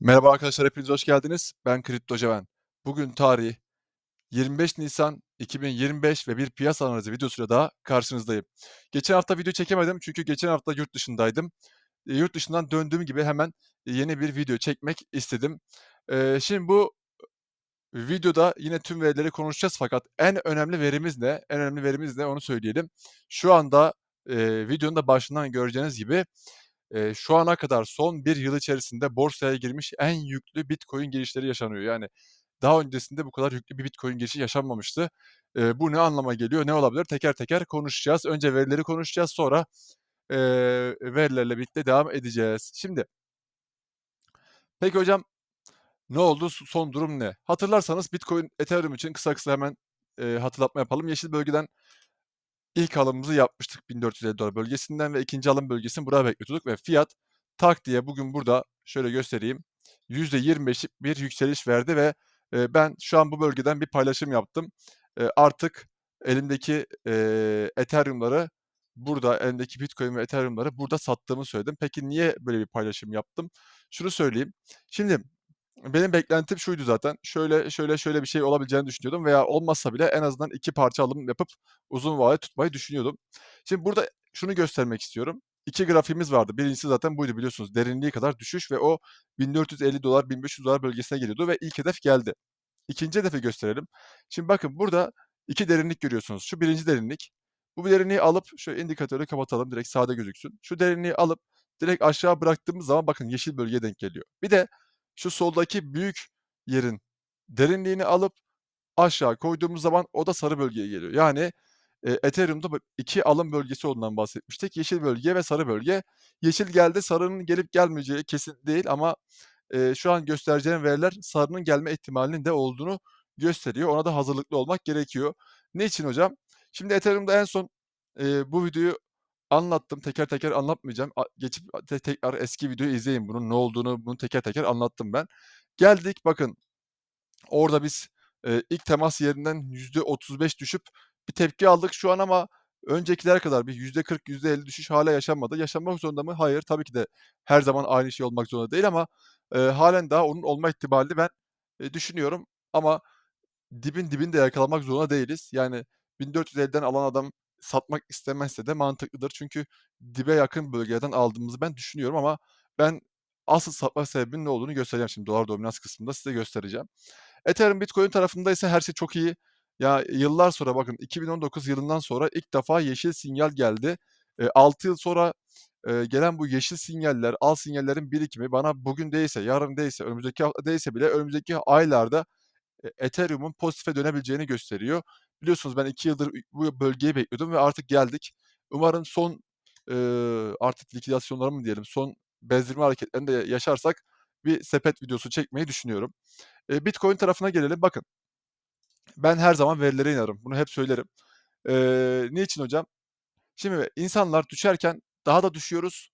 Merhaba arkadaşlar, hepiniz hoş geldiniz. Ben Kripto Ceven. Bugün tarih 25 Nisan 2025 ve bir piyasa analizi videosuyla daha karşınızdayım. Geçen hafta video çekemedim çünkü geçen hafta yurt dışındaydım. E, yurt dışından döndüğüm gibi hemen yeni bir video çekmek istedim. Eee, şimdi bu videoda yine tüm verileri konuşacağız fakat en önemli verimiz ne? En önemli verimiz ne? Onu söyleyelim. Şu anda eee, videonun da başından göreceğiniz gibi eee, şu ana kadar son bir yıl içerisinde borsaya girmiş en yüklü Bitcoin girişleri yaşanıyor. Yani daha öncesinde bu kadar yüklü bir Bitcoin girişi yaşanmamıştı. Eee, bu ne anlama geliyor, ne olabilir? Teker teker konuşacağız. Önce verileri konuşacağız, sonra eee, verilerle birlikte devam edeceğiz. Şimdi peki hocam ne oldu? Son durum ne? Hatırlarsanız Bitcoin, Ethereum için kısa kısa hemen, eee, hatırlatma yapalım. Yeşil bölgeden ilk alımımızı yapmıştık $1450 bölgesinden ve ikinci alım bölgesini buraya bekliyorduk ve fiyat tak diye bugün burada şöyle göstereyim, %25'lik bir yükseliş verdi ve, eee, ben şu an bu bölgeden bir paylaşım yaptım. Eee, artık elimdeki, eee, Ethereum'ları burada, elimdeki Bitcoin ve Ethereum'ları burada sattığımı söyledim. Peki niye böyle bir paylaşım yaptım? Şunu söyleyeyim. Şimdi benim beklentim şuydu zaten. Şöyle, şöyle, şöyle bir şey olabileceğini düşünüyordum veya olmazsa bile en azından 2 parça alım yapıp uzun vade tutmayı düşünüyordum. Şimdi burada şunu göstermek istiyorum. 2 grafiğimiz vardı. Birincisi zaten buydu biliyorsunuz. Derinliğe kadar düşüş ve o $1450, $1500 bölgesine geliyordu ve ilk hedef geldi. İkinci hedefi gösterelim. Şimdi bakın burada 2 derinlik görüyorsunuz. Şu birinci derinlik. Bu derinliği alıp şu indikatörü kapatalım direkt sade gözüksün. Şu derinliği alıp direkt aşağı bıraktığımız zaman bakın yeşil bölgeye denk geliyor. Bir de şu soldaki büyük yerin derinliğini alıp aşağı koyduğumuz zaman o da sarı bölgeye geliyor. Yani, eee, Ethereum'da 2 alım bölgesi olduğundan bahsetmiştik. Yeşil bölge ve sarı bölge. Yeşil geldi, sarının gelip gelmeyeceği kesin değil ama, eee, şu an göstereceğim veriler sarının gelme ihtimalinin de olduğunu gösteriyor. Ona da hazırlıklı olmak gerekiyor. Ne için hocam? Şimdi Ethereum'da en son, eee, bu videoyu anlattım. Teker teker anlatmayacağım. Geçip te tekrar eski videoyu izleyin bunun ne olduğunu, bunu teker teker anlattım ben. Geldik bakın orada biz, eee, ilk temas yerinden %35 düşüp bir tepki aldık şu an ama öncekiler kadar bir %40, %50 düşüş hâlâ yaşanmadı. Yaşanmak zorunda mı? Hayır. Tabii ki de her zaman aynı şey olmak zorunda değil ama, eee, hâlen daha onun olma ihtimalini ben, eee, düşünüyorum ama dibin dibini de yakalamak zorunda değiliz. Yani 1450'den alan adam satmak istemezse de mantıklıdır. Çünkü dibe yakın bölgelerden aldığımızı ben düşünüyorum ama ben asıl satma sebebinin ne olduğunu göstereceğim şimdi dolar dominans kısmında size göstereceğim. Ethereum, Bitcoin tarafında ise her şey çok iyi. Ya, yıllar sonra bakın 2019 yılından sonra ilk defa yeşil sinyal geldi. Eee, 6 yıl sonra, eee, gelen bu yeşil sinyaller, al sinyallerin birikimi bana bugün değilse, yarın değilse, önümüzdeki hafta değilse bile önümüzdeki aylarda, eee, Ethereum'un pozitife dönebileceğini gösteriyor. Biliyorsunuz ben 2 yıldır bu bölgeyi bekliyordum ve artık geldik. Umarım son, eee, artık liküdasyonları mı diyelim, son bezdirme hareketlerini de yaşarsak bir sepet videosu çekmeyi düşünüyorum. Eee, Bitcoin tarafına gelelim. Bakın ben her zaman verilere inanırım. Bunu hep söylerim. Eee, niçin hocam? Şimdi insanlar düşerken daha da düşüyoruz,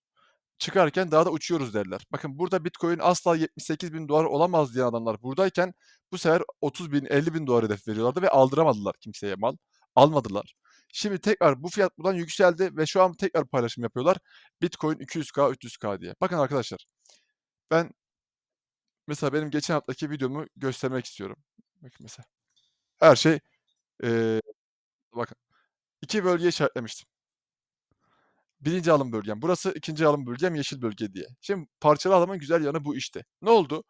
çıkarken daha da uçuyoruz derler. Bakın burada Bitcoin asla $78.000 olamaz diyen adamlar buradayken bu sefer $30.000, $50.000 hedef veriyorlardı ve aldıramadılar kimseye mal. Almadılar. Şimdi tekrar bu fiyat buradan yükseldi ve şu an tekrar paylaşım yapıyorlar. Bitcoin 200K, 300K diye. Bakın arkadaşlar, ben mesela benim geçen haftaki videomu göstermek istiyorum. Bakın mesela. Her şey, eee, bakın 2 bölge işaretlemiştim. 1'inci alım bölgem burası, 2'nci alım bölgem yeşil bölge diye. Şimdi parçalı alımın güzel yanı bu işte. Ne oldu?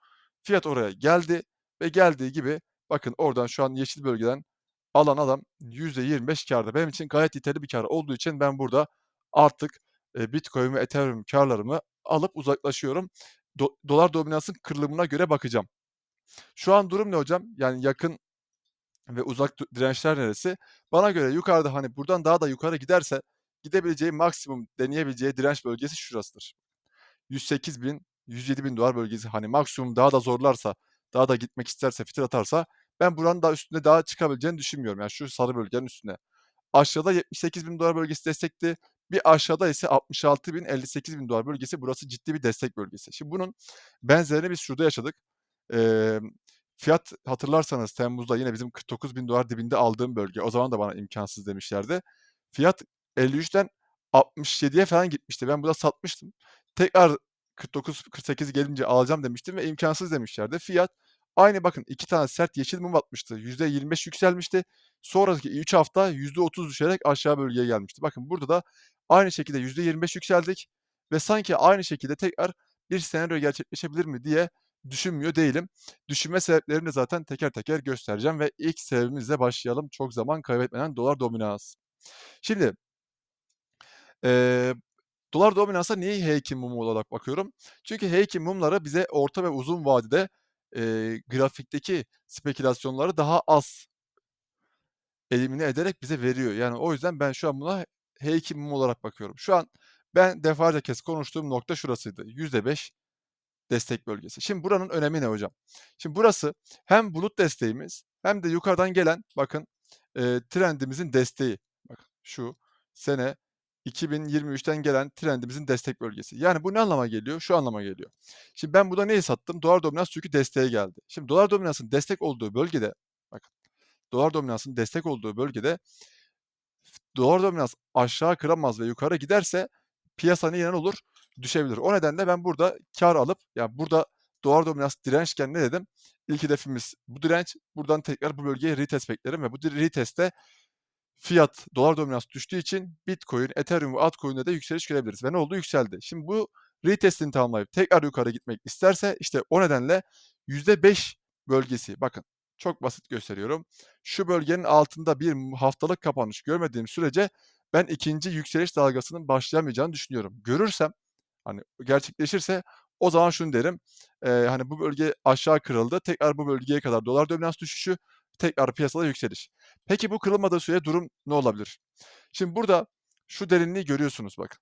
Fiyat oraya geldi ve geldiği gibi bakın oradan şu an yeşil bölgeden alan adam %25 kârda. Benim için gayet yeterli bir kâr olduğu için ben burada artık, eee, Bitcoin ve Ethereum kârlarımı alıp uzaklaşıyorum. Do dolar dominansın kırılımına göre bakacağım. Şu an durum ne hocam? Yani yakın ve uzak dirençler neresi? Bana göre yukarıda, hani, buradan daha da yukarı giderse gidebileceği maksimum deneyebileceği direnç bölgesi şurasıdır. $108.000, $107.000 bölgesi. Hani, maksimum daha da zorlarsa, daha da gitmek isterse, fitil atarsa ben buranın daha üstünde daha çıkabileceğini düşünmüyorum. Yani şu sarı bölgenin üstüne. Aşağıda $78.000 bölgesi destekti. Bir aşağıda ise $66.000, $58.000 bölgesi. Burası ciddi bir destek bölgesi. Şimdi bunun benzerini biz şurada yaşadık. Emm, fiyat hatırlarsanız temmuzda yine bizim $49.000 dibinde aldığım bölge. O zaman da bana imkânsız demişlerdi. Fiyat 53'ten 67'ye falan gitmişti. Ben burada satmıştım. Tekrar 49-48 gelince alacağım demiştim ve imkansız demişlerdi. Fiyat aynı bakın 2 tane sert yeşil mum atmıştı. %25 yükselmişti. Sonraki 3 hafta %30 düşerek aşağı bölgeye gelmişti. Bakın burada da aynı şekilde %25 yükseldik ve sanki aynı şekilde tekrar bir senaryo gerçekleşebilir mi diye düşünmüyor değilim. Düşünme sebeplerini zaten teker teker göstereceğim ve ilk sebebimizle başlayalım çok zaman kaybetmeden dolar dominans. Şimdi eee, dolar dominansa niye H2 mumu olarak bakıyorum? Çünkü H2 mumları bize orta ve uzun vadede eee, grafikteki spekülasyonları daha az elimine ederek bize veriyor. Yani o yüzden ben şu an buna H2 mum olarak bakıyorum. Şu an ben defalarca kez konuştuğum nokta şurasıydı. %5 destek bölgesi. Şimdi buranın önemi ne hocam? Şimdi burası hem bulut desteğimiz hem de yukarıdan gelen bakın eee, trendimizin desteği. Bakın şu sene 2023'ten gelen trendimizin destek bölgesi. Yani bu ne anlama geliyor? Şu anlama geliyor. Şimdi ben burada neyi sattım? Dolar dominans çünkü desteğe geldi. Şimdi dolar dominansın destek olduğu bölgede bakın dolar dominansın destek olduğu bölgede dolar dominans aşağı kıramaz ve yukarı giderse piyasa ne olur? Düşebilir. O nedenle ben burada kar alıp yani burada dolar dominans dirençken ne dedim? İlk hedefimiz bu direnç. Buradan tekrar bu bölgeye retest beklerim ve bu retestte fiyat dolar dominans düştüğü için Bitcoin, Ethereum ve altcoin'de de yükseliş görebiliriz. Ve ne oldu? Yükseldi. Şimdi bu retestini tamamlayıp tekrar yukarı gitmek isterse işte o nedenle %5 bölgesi bakın çok basit gösteriyorum. Şu bölgenin altında bir haftalık kapanış görmediğim sürece ben ikinci yükseliş dalgasının başlayamayacağını düşünüyorum. Görürsem hani gerçekleşirse o zaman şunu derim. Eee, hani bu bölge aşağı kırıldı. Tekrar bu bölgeye kadar dolar dominans düşüşü, tekrar piyasada yükseliş. Peki bu kırılmadığı sürece durum ne olabilir? Şimdi burada şu derinliği görüyorsunuz bakın.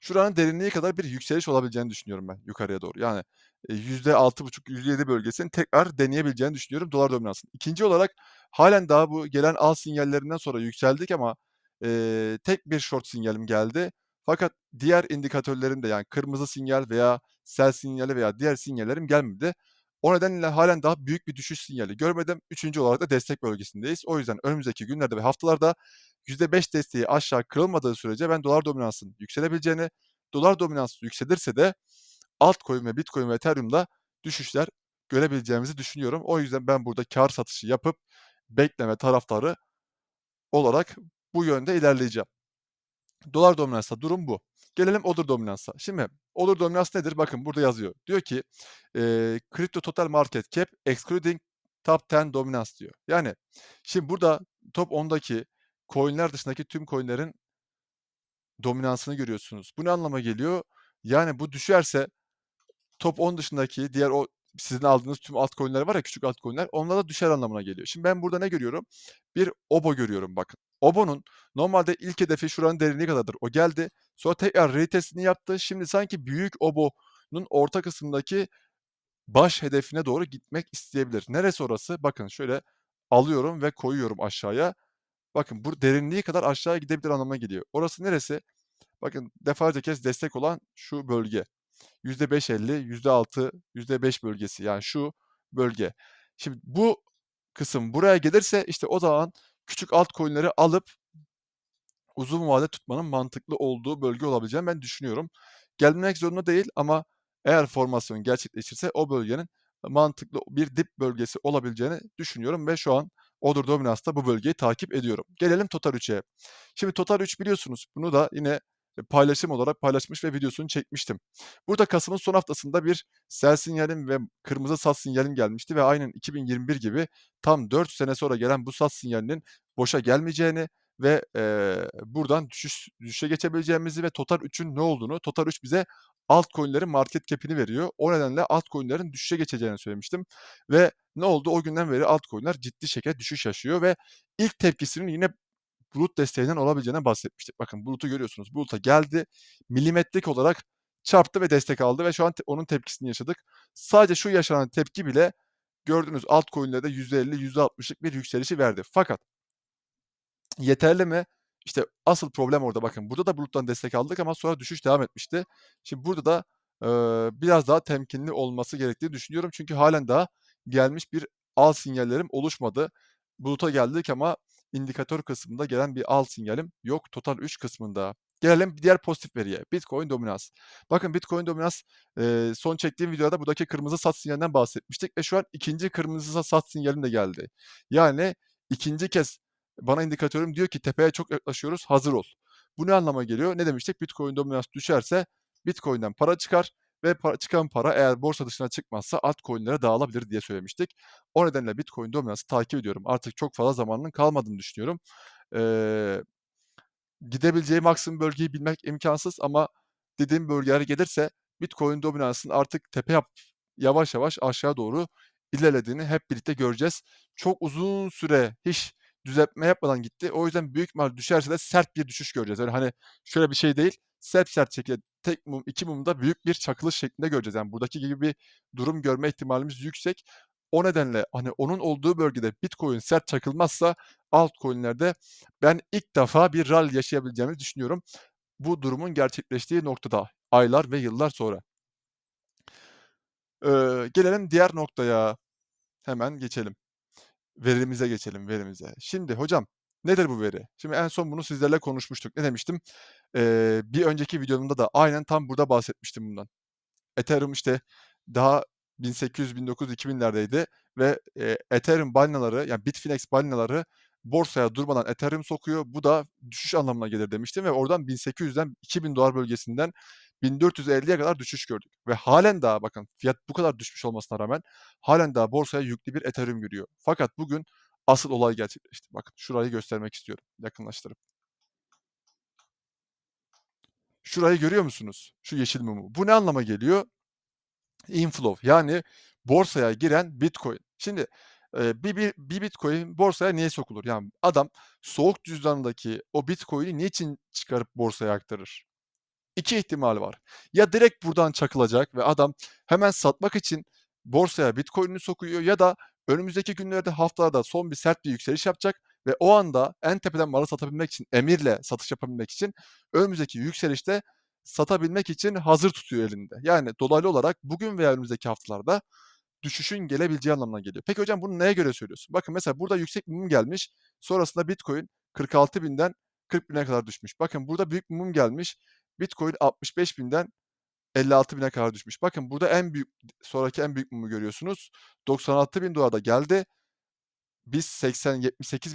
Şuranın derinliği kadar bir yükseliş olabileceğini düşünüyorum ben yukarıya doğru. Yani e, %6,5, %7 bölgesini tekrar deneyebileceğini düşünüyorum dolar dominansının. İkinci olarak halen daha bu gelen al sinyallerinden sonra yükseldik ama eee, tek bir short sinyalim geldi. Fakat diğer indikatörlerim de yani kırmızı sinyal veya sell sinyali veya diğer sinyallerim gelmedi. O nedenle halen daha büyük bir düşüş sinyali görmedim. Üçüncü olarak da destek bölgesindeyiz. O yüzden önümüzdeki günlerde ve haftalarda %5 desteği aşağı kırılmadığı sürece ben dolar dominansının yükselebileceğini, dolar dominansı yükselirse de altcoin ve Bitcoin ve Ethereum'da düşüşler görebileceğimizi düşünüyorum. O yüzden ben burada kar satışı yapıp bekleme taraftarı olarak bu yönde ilerleyeceğim. Dolar dominansta durum bu. Gelelim Olur dominansa. Şimdi Olur dominans nedir? Bakın burada yazıyor. Diyor ki eee Crypto Total Market Cap excluding Top 10 Dominance diyor. Yani şimdi burada top 10'daki coin'ler dışındaki tüm coin'lerin dominansını görüyorsunuz. Bu ne anlama geliyor? Yani bu düşerse top 10 dışındaki diğer o sizin aldığınız tüm altcoin'ler var ya küçük altcoin'ler onlar da düşer anlamına geliyor. Şimdi ben burada ne görüyorum? Bir OBO görüyorum bakın. OBO'nun normalde ilk hedefi şuranın derinliği kadardır. O geldi. Sonra tekrar retestini yaptı. Şimdi sanki büyük OBO'nun orta kısmındaki baş hedefine doğru gitmek isteyebilir. Neresi orası? Bakın şöyle alıyorum ve koyuyorum aşağıya. Bakın bu derinliği kadar aşağıya gidebilir anlamına geliyor. Orası neresi? Bakın defalarca kez destek olan şu bölge. %5.50, %6, %5 bölgesi yani şu bölge. Şimdi bu kısım buraya gelirse işte o zaman küçük altcoin'leri alıp uzun vade tutmanın mantıklı olduğu bölge olabileceğini ben düşünüyorum. Gelmek zorunda değil ama eğer formasyon gerçekleşirse o bölgenin mantıklı bir dip bölgesi olabileceğini düşünüyorum ve şu an Olur Dominans'ta bu bölgeyi takip ediyorum. Gelelim Total 3'e. Şimdi Total 3 biliyorsunuz bunu da yine paylaşım olarak paylaşmış ve videosunu çekmiştim. Burada Kasım'ın son haftasında bir sell sinyalim ve kırmızı sat sinyalim gelmişti ve aynen 2021 gibi tam 4 sene sonra gelen bu sat sinyalinin boşa gelmeyeceğini ve eee, buradan düşüş düşüşe geçebileceğimizi ve Total 3'ün ne olduğunu, Total 3 bize altcoin'lerin market cap'ini veriyor. O nedenle altcoin'lerin düşüşe geçeceğini söylemiştim ve ne oldu? O günden beri altcoin'ler ciddi şekilde düşüş yaşıyor ve ilk tepkisinin yine bulut desteğinden olabileceğinden bahsetmiştik. Bakın bulutu görüyorsunuz. Buluta geldi. Milimetrik olarak çarptı ve destek aldı ve şu an te- onun tepkisini yaşadık. Sadece şu yaşanan tepki bile gördüğünüz altcoin'lerde %50, %60'lık bir yükselişi verdi. Fakat yeterli mi? İşte asıl problem orada bakın. Burada da buluttan destek aldık ama sonra düşüş devam etmişti. Şimdi burada da eee, biraz daha temkinli olması gerektiğini düşünüyorum. Çünkü halen daha gelmiş bir al sinyallerim oluşmadı. Buluta geldik ama indikatör kısmında gelen bir al sinyalim yok Total 3 kısmında. Gelelim diğer pozitif veriye. Bitcoin dominans. Bakın Bitcoin dominans eee, son çektiğim videoda buradaki kırmızı sat sinyalinden bahsetmiştik ve şu an ikinci kırmızı sat sinyalim de geldi. Yani ikinci kez bana indikatörüm diyor ki tepeye çok yaklaşıyoruz hazır ol. Bu ne anlama geliyor? Ne demiştik? Bitcoin dominans düşerse Bitcoin'den para çıkar ve para, çıkan para eğer borsa dışına çıkmazsa altcoin'lere dağılabilir diye söylemiştik. O nedenle Bitcoin dominansı takip ediyorum. Artık çok fazla zamanının kalmadığını düşünüyorum. Eee gidebileceği maksimum bölgeyi bilmek imkansız ama dediğim bölgelere gelirse Bitcoin dominansının artık tepe yap yavaş yavaş aşağı doğru ilerlediğini hep birlikte göreceğiz. Çok uzun süre hiç düzeltme yapmadan gitti. O yüzden büyük ihtimal düşerse de sert bir düşüş göreceğiz. Öyle hani şöyle bir şey değil. Sert sert şekilde tek mum, iki mumda büyük bir çakılış şeklinde göreceğiz. Yani buradaki gibi bir durum görme ihtimalimiz yüksek. O nedenle hani onun olduğu bölgede Bitcoin sert çakılmazsa altcoin'lerde ben ilk defa bir rally yaşayabileceğimizi düşünüyorum. Bu durumun gerçekleştiği noktada aylar ve yıllar sonra. Eee, gelelim diğer noktaya. Hemen geçelim. Verimize geçelim, verimize. Şimdi hocam nedir bu veri? Şimdi en son bunu sizlerle konuşmuştuk. Ne demiştim? Eee, bir önceki videomda da aynen tam burada bahsetmiştim bundan. Ethereum işte daha 1800, 1900, 2000'lerdeydi ve eee, Ethereum balinaları yani Bitfinex balinaları borsaya durmadan Ethereum sokuyor. Bu da düşüş anlamına gelir demiştim ve oradan 1800'den 2000 dolar bölgesinden 1450'ye kadar düşüş gördük. Ve halen daha bakın fiyat bu kadar düşmüş olmasına rağmen halen daha borsaya yüklü bir Ethereum giriyor. Fakat bugün asıl olay gerçekleşti. Bakın şurayı göstermek istiyorum yakınlaştırıp. Şurayı görüyor musunuz? Şu yeşil mumu. Bu ne anlama geliyor? Inflow yani borsaya giren Bitcoin. Şimdi bir, bir, bir Bitcoin borsaya niye sokulur? Yani adam soğuk cüzdanındaki o Bitcoin'i niçin çıkarıp borsaya aktarır? İki ihtimal var. Ya direkt buradan çakılacak ve adam hemen satmak için borsaya Bitcoin'ini sokuyor ya da önümüzdeki günlerde haftalarda son bir sert bir yükseliş yapacak ve o anda en tepeden malı satabilmek için emirle satış yapabilmek için önümüzdeki yükselişte satabilmek için hazır tutuyor elinde. Yani dolaylı olarak bugün veya önümüzdeki haftalarda düşüşün gelebileceği anlamına geliyor. Peki hocam bunu neye göre söylüyorsun? Bakın mesela burada yüksek mum gelmiş. Sonrasında Bitcoin 46.000'den 40.000'e kadar düşmüş. Bakın burada büyük mum gelmiş. Bitcoin 65.000'den 56.000'e kadar düşmüş. Bakın burada en büyük sonraki en büyük mumu görüyorsunuz. 96.000 dolarda geldi. Biz 80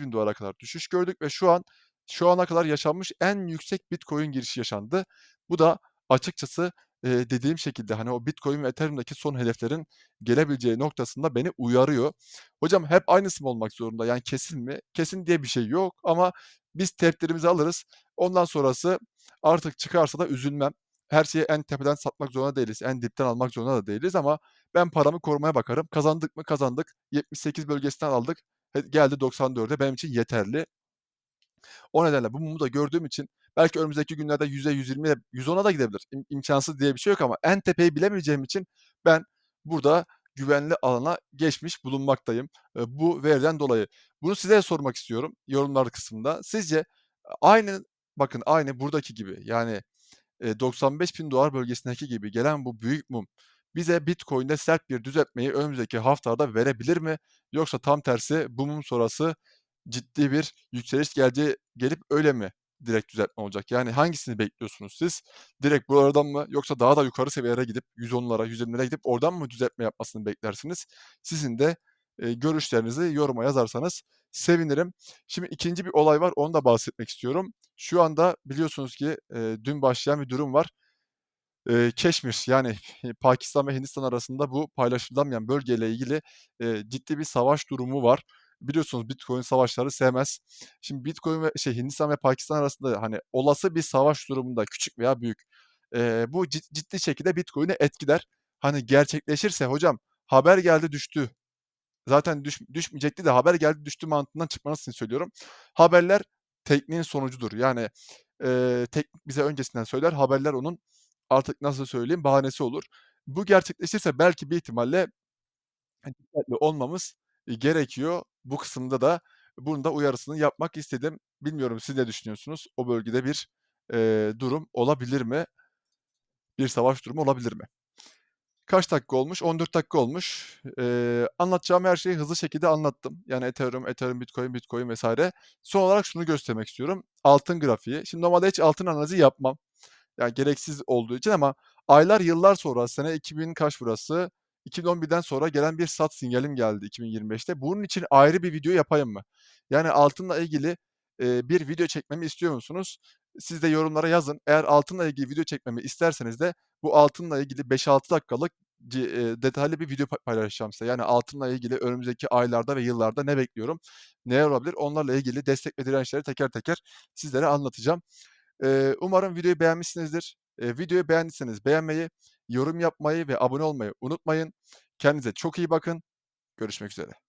bin dolara kadar düşüş gördük ve şu an şu ana kadar yaşanmış en yüksek Bitcoin girişi yaşandı. Bu da açıkçası, eee, dediğim şekilde, hani, o Bitcoin ve Ethereum'daki son hedeflerin gelebileceği noktasında beni uyarıyor. Hocam hep aynısı mı olmak zorunda? Yani kesin mi? Kesin diye bir şey yok ama biz tedbirimizi alırız. Ondan sonrası artık çıkarsa da üzülmem. Her şeyi en tepeden satmak zorunda değiliz. En dipten almak zorunda da değiliz ama ben paramı korumaya bakarım. Kazandık mı? Kazandık. 78 bölgesinden aldık. Geldi 94'e benim için yeterli. O nedenle bu mumu da gördüğüm için belki önümüzdeki günlerde %100'e, %120'ye, %110'a da gidebilir. İm imkânsız diye bir şey yok ama en tepeyi bilemeyeceğim için ben burada güvenli alana geçmiş bulunmaktayım, eee, bu veriden dolayı. Bunu size sormak istiyorum yorumlar kısmında. Sizce aynı bakın aynı buradaki gibi yani, eee, $95.000 bölgesindeki gibi gelen bu büyük mum bize Bitcoin'de sert bir düzeltmeyi önümüzdeki haftalarda verebilir mi? Yoksa tam tersi bu mum sonrası ciddi bir yükseliş geleceği gelip öyle mi direkt düzeltme olacak? Yani hangisini bekliyorsunuz siz? Direkt buralardan mı yoksa daha da yukarı seviyelere gidip 110'lara, 120'lere gidip oradan mı düzeltme yapmasını beklersiniz? Sizin de, eee, görüşlerinizi yoruma yazarsanız sevinirim. Şimdi ikinci bir olay var, onu da bahsetmek istiyorum. Şu anda biliyorsunuz ki, eee, dün başlayan bir durum var. Eee, Keşmir yani Pakistan ve Hindistan arasında bu paylaşılamayan bölgeyle ilgili, eee, ciddi bir savaş durumu var. Biliyorsunuz Bitcoin savaşları sevmez. Şimdi Bitcoin ve şey Hindistan ve Pakistan arasında hani olası bir savaş durumunda küçük veya büyük, eee, bu cid ciddi şekilde Bitcoin'i etkiler. Hani gerçekleşirse hocam haber geldi düştü. Zaten düş düşmeyecekti de haber geldi düştü mantığından çıkmanız söylüyorum. Haberler tekniğin sonucudur. Yani, eee, teknik bize öncesinden söyler, haberler onun artık nasıl söyleyeyim bahanesi olur. Bu gerçekleşirse belki bir ihtimalle hani, dikkatli olmamız, eee, gerekiyor. Bu kısımda da bunun da uyarısını yapmak istedim. Bilmiyorum siz ne düşünüyorsunuz? O bölgede bir, eee, durum olabilir mi? Bir savaş durumu olabilir mi? Kaç dakika olmuş? 14 dakika olmuş. Eee, anlatacağım her şeyi hızlı şekilde anlattım. Yani Ethereum, Ethereum, Bitcoin, Bitcoin vs. Son olarak şunu göstermek istiyorum. Altın grafiği. Şimdi normalde hiç altın analizi yapmam. Yani gereksiz olduğu için ama aylar, yıllar sonra sene 2000 kaç burası? 2011'den sonra gelen bir sat sinyalim geldi 2025'te. Bunun için ayrı bir video yapayım mı? Yani altınla ilgili, eee, bir video çekmemi istiyor musunuz? Siz de yorumlara yazın. Eğer altınla ilgili video çekmemi isterseniz de bu altınla ilgili 5-6 dakikalık detaylı bir video pa paylaşacağım size. Yani altınla ilgili önümüzdeki aylarda ve yıllarda ne bekliyorum, neler olabilir? Onlarla ilgili destek ve dirençleri teker teker sizlere anlatacağım. Umarım videoyu beğenmişsinizdir. Videoyu beğendiyseniz beğenmeyi, yorum yapmayı ve abone olmayı unutmayın. Kendinize çok iyi bakın. Görüşmek üzere.